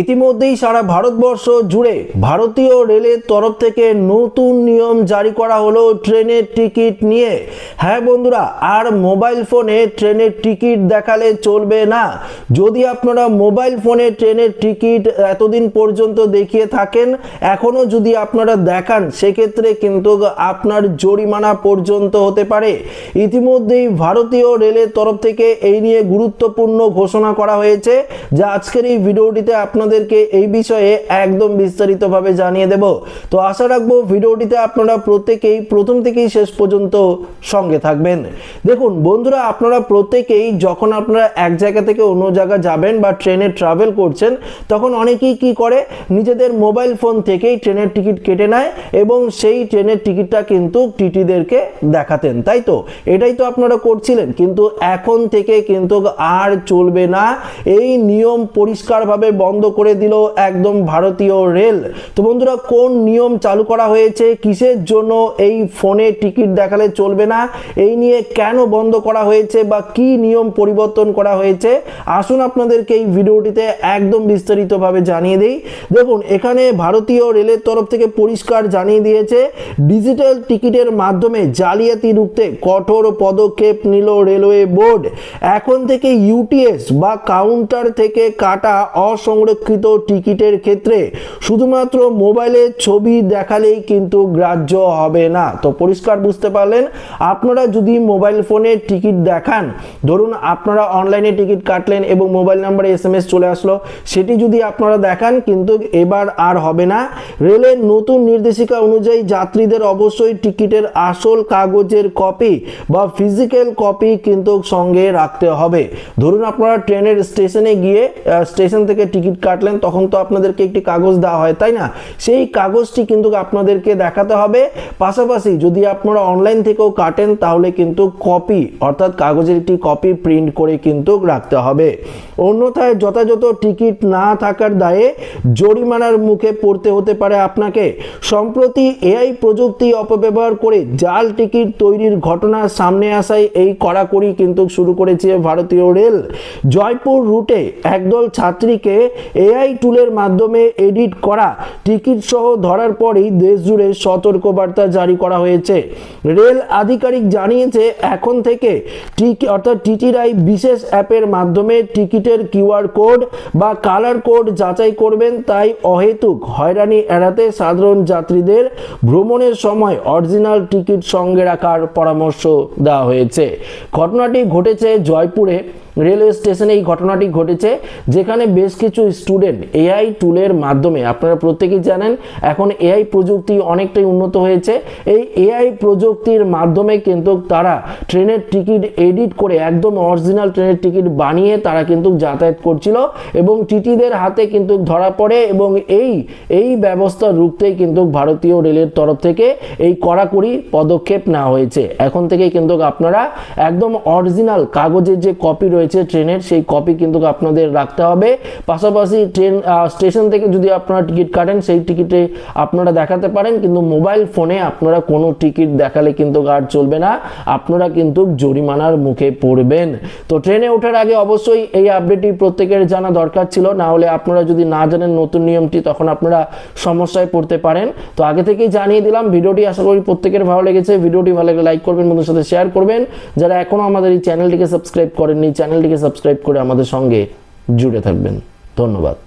ইতিমধ্যেই সারা ভারতবর্ষ জুড়ে ভারতীয় রেলের তরফ থেকে নতুন নিয়ম জারি করা হলো ট্রেনের টিকিট নিয়ে। হ্যাঁ বন্ধুরা, আর মোবাইল ফোনে ট্রেনের টিকিট দেখালে চলবে না। যদি আপনারা মোবাইল ফোনে ট্রেনের টিকিট এতদিন পর্যন্ত দেখিয়ে থাকেন, এখনও যদি আপনারা দেখান, সেক্ষেত্রে কিন্তু আপনার জরিমানা পর্যন্ত হতে পারে। ইতিমধ্যেই ভারতীয় রেলের তরফ থেকে এই নিয়ে গুরুত্বপূর্ণ ঘোষণা করা হয়েছে। যা আজকের এই ভিডিওটিতে আপনাদেরকে এই বিষয়ে একদম বিস্তারিতভাবে জানিয়ে দেব। তো আশা রাখব ভিডিওটিতে আপনারা প্রত্যেকেই প্রথম থেকেই শেষ পর্যন্ত সঙ্গে থাকবেন। দেখুন বন্ধুরা, আপনারা প্রত্যেকেই যখন আপনারা এক জায়গা থেকে অন্য জায়গা যাবেন বা ট্রেনে ট্রাভেল করছেন, তখন অনেকেই কি করে? নিজেদের মোবাইল ফোন থেকেই ট্রেনের টিকিট কেটে নেয় এবং সেই ট্রেনের টিকিটটা কিন্তু টিটিদেরকে দেখাতেন, তাই তো? এটাই তো আপনারা করছিলেন, কিন্তু এখন থেকে কিন্তু আর চলবে না। এই নিয়ম পরিষ্কারভাবে বন্ধ করে দিল একদম ভারতীয় রেল। তো বন্ধুরা, কোন নিয়ম চালু করা হয়েছে? কিসের জন্য এই ফোনে টিকিট দেখালে চলবে না? এই নিয়ে কেন বন্ধ করা হয়েছে বা কি নিয়ম পরিবর্তন করা হয়েছে? আসুন আপনাদেরকে এই ভিডিওটিতে একদম বিস্তারিতভাবে জানিয়ে দিই। দেখুন, এখানে ভারতীয় রেলের তরফ থেকে পরিষ্কার জানিয়ে দিয়েছে, ডিজিটাল টিকিটের মাধ্যমে জালিয়াতি রুখতে কঠোর পদক্ষেপ নিল রেলওয়ে বোর্ড। এখন থেকে ইউটিএস বা কাউন্টার থেকে কাটা অসংরক্ষিত টিকিটের ক্ষেত্রে শুধুমাত্র মোবাইলে ছবি দেখালেই কিন্তু গ্রাহ্য হবে না। তো পরিষ্কার বুঝতে পারলেন? আপনারা যদি মোবাইল ফোনে টিকিট দেখান, ধরুন আপনারা অনলাইনে টিকিট কাটলেন এবং মোবাইল নাম্বারে এস এম এস চলে আসলো, সেটি যদি আপনারা দেখান কিন্তু এবার আর হবে না। রেলের নতুন নির্দেশিকা অনুযায়ী যাত্রীদের অবশ্যই টিকিটের আসল কাগজের কপি বা ফিজিক্যাল কপি কিন্তু সঙ্গে রাখতে হবে। ধরুন আপনারা ট্রেনের স্টেশনে গিয়ে স্টেশন থেকে টিকিট কাটলেন, তখন তো আপনাদেরকে একটি কাগজ দেওয়া হয়, তাই না? সেই কাগজটি কিন্তু আপনাদেরকে দেখাতে হবে। পাশাপাশি যদি আপনারা অনলাইন থেকেও কাটেন, তাহলে কিন্তু কপি, অর্থাৎ কাগজের একটি কপি প্রিন্ট করে কিন্তু রাখতে হবে। অন্যথায় যথাযথ টিকিট না থাকার দায়ে জরিমানার মুখে পড়তে হতে পারে আপনাকে। সম্প্রতি এআই প্রযুক্তি অপব্যবহার করে জাল টিকিট তৈরির ঘটনা সামনে আসায় এই কড়াকড়ি কিন্তু শুরু করেছে ভারতীয় রেল। জয়পুর রুটে একদল ছাত্রীকে এআই টুলের মাধ্যমে এডিট করা, টিকিট সহ ধরার পরেই দেশ জুড়ে সতর্কবার্তা জারি করা হয়েছে। রেল আধিকারিক জানিয়েছে, এখন থেকে টিকি, অর্থাৎ টিটিরাই বিশেষ অ্যাপের মাধ্যমে টিকিটের কিউআর কোড বা কালার কোড যাচাই করবেন, তাই অহেতুক হয়রানি এড়াতে সাধারণ যাত্রীদের ভ্রমণের সময় অরিজিনাল টিকিট সঙ্গে রাখার পরামর্শ দেওয়া হয়েছে। ঘটনাটি ঘটেছে জয়পুরে। রেলওয়ে স্টেশনে এই ঘটনাটি ঘটেছে, যেখানে বেশ কিছু স্টুডেন্ট এআই টুলের মাধ্যমে, আপনারা প্রত্যেকেই জানেন, এখন এআই প্রযুক্তি অনেকটাই উন্নত হয়েছে। এই এআই প্রযুক্তির মাধ্যমে কিন্তু তারা ট্রেনের টিকিট এডিট করে, একদম অরিজিনাল ট্রেনের টিকিট বানিয়ে তারা কিন্তু যাতায়াত করছিল এবং টিটিদের হাতে কিন্তু ধরা পড়ে এবং এই এই ব্যবস্থা রুখতেই কিন্তু ভারতীয় রেলের তরফ থেকে এই কড়াকড়ি পদক্ষেপ নেওয়া হয়েছে। এখন থেকে কিন্তু আপনারা একদম অরিজিনাল কাগজের যে কপি রয়েছে ট্রেনের, সেই কপি কিন্তু আপনাদের রাখতে হবে। পাশাপাশি ট্রেন স্টেশন থেকে যদি আপনারা টিকিট কাটেন, সেই টিকিটে আপনারা দেখাতে পারেন, কিন্তু মোবাইল ফোনে আপনারা কোনো টিকিট দেখালে কিন্তু আর চলবে না। আপনারা কিন্তু জরিমানার মুখে পড়বেন। তো ট্রেনে ওঠার আগে অবশ্যই এই আপডেটটি প্রত্যেকের জানা দরকার ছিল। না হলে আপনারা যদি না জানেন নতুন নিয়মটি, তখন আপনারা সমস্যায় পড়তে পারেন। তো আগে থেকেই জানিয়ে দিলাম, ভিডিওটি আশা করি প্রত্যেকের ভালো লেগেছে। ভিডিওটি ভালো লাগলে লাইক করবেন বন্ধুর সাথে শেয়ার করবেন। যারা এখনও আমাদের এই চ্যানেলটিকে সাবস্ক্রাইব করেননি চ্যানেলটিকে সাবস্ক্রাইব করে আমাদের সঙ্গে জুড়ে থাকবেন। ধন্যবাদ।